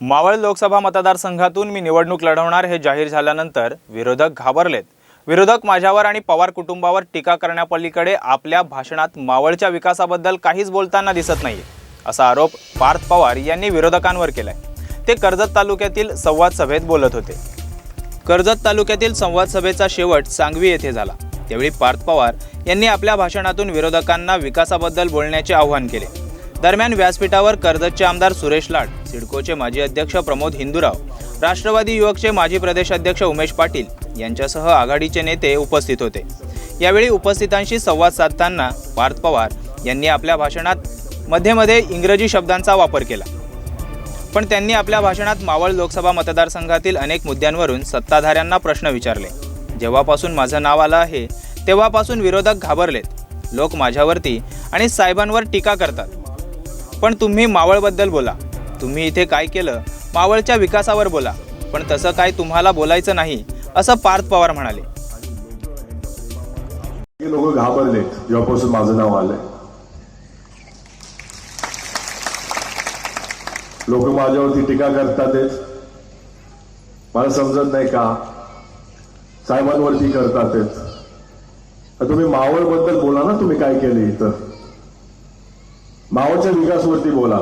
मावळ लोकसभा मतदारसंघातून मी निवडणूक लढवणार हे जाहीर झाल्यानंतर विरोधक घाबरलेत. विरोधक माझ्यावर आणि पवार कुटुंबावर टीका करण्यापलीकडे आपल्या भाषणात मावळच्या विकासाबद्दल काहीच बोलताना दिसत नाही असा आरोप पार्थ पवार यांनी विरोधकांवर केलाय. ते कर्जत तालुक्यातील संवाद सभेत बोलत होते. कर्जत तालुक्यातील संवाद सभेचा शेवट सांगवी येथे झाला. त्यावेळी पार्थ पवार यांनी आपल्या भाषणातून विरोधकांना विकासाबद्दल बोलण्याचे आवाहन केले. दरम्यान व्यासपीठावर कर्जतचे आमदार सुरेश लाड सिडकोचे माजी अध्यक्ष प्रमोद हिंदूराव राष्ट्रवादी युवकचे माजी प्रदेशाध्यक्ष उमेश पाटील यांच्यासह आघाडीचे नेते उपस्थित होते. यावेळी उपस्थितांशी संवाद साधताना पार्थ पवार यांनी आपल्या भाषणात मध्ये मध्ये इंग्रजी शब्दांचा वापर केला. पण त्यांनी आपल्या भाषणात मावळ लोकसभा मतदारसंघातील अनेक मुद्द्यांवरून सत्ताधाऱ्यांना प्रश्न विचारले. जेव्हापासून माझं नाव आलं आहे तेव्हापासून विरोधक घाबरलेत. लोक माझ्यावरती आणि साहेबांवर टीका करतात. पण तुम्ही मावळबद्दल बोला. तुम्ही इथे काय केलं मावळच्या विकासावर बोला. पण तसं काय तुम्हाला बोलायचं नाही असं पार्थ पवार म्हणाले. लोक घाबरले जेव्हापासून माझं नाव आलंय. लोक माझ्यावरती टीका करतात मला समजत नाही का? साहेबांवरती करतात तुम्ही मावळबद्दल बोला ना तुम्ही काय केले इथं? मावळच्या विकासवरती बोला.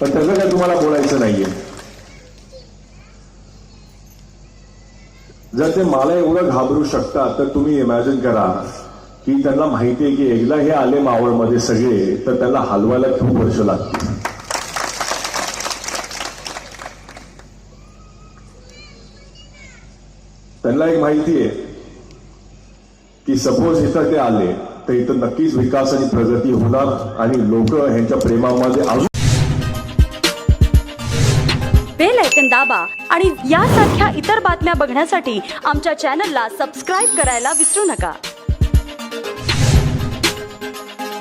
पण त्याचं काय तुम्हाला बोलायचं नाहीये. जर ते मला एवढं घाबरू शकतात तर तुम्ही इमॅजिन करा की त्यांना माहिती आहे की एकदा हे आले मावळमध्ये सगळे तर त्यांना हलवायला खूप वर्ष लागतील. त्यांना एक माहिती आहे की सपोज इथं ते आले तर इथं नक्कीच विकास आणि प्रगती होणार आणि लोक ह्यांच्या प्रेमामध्ये अजून बेल ऐकन दाबा आणि यासारख्या इतर बातम्या बघण्यासाठी आमच्या चॅनलला सबस्क्राईब करायला विसरू नका.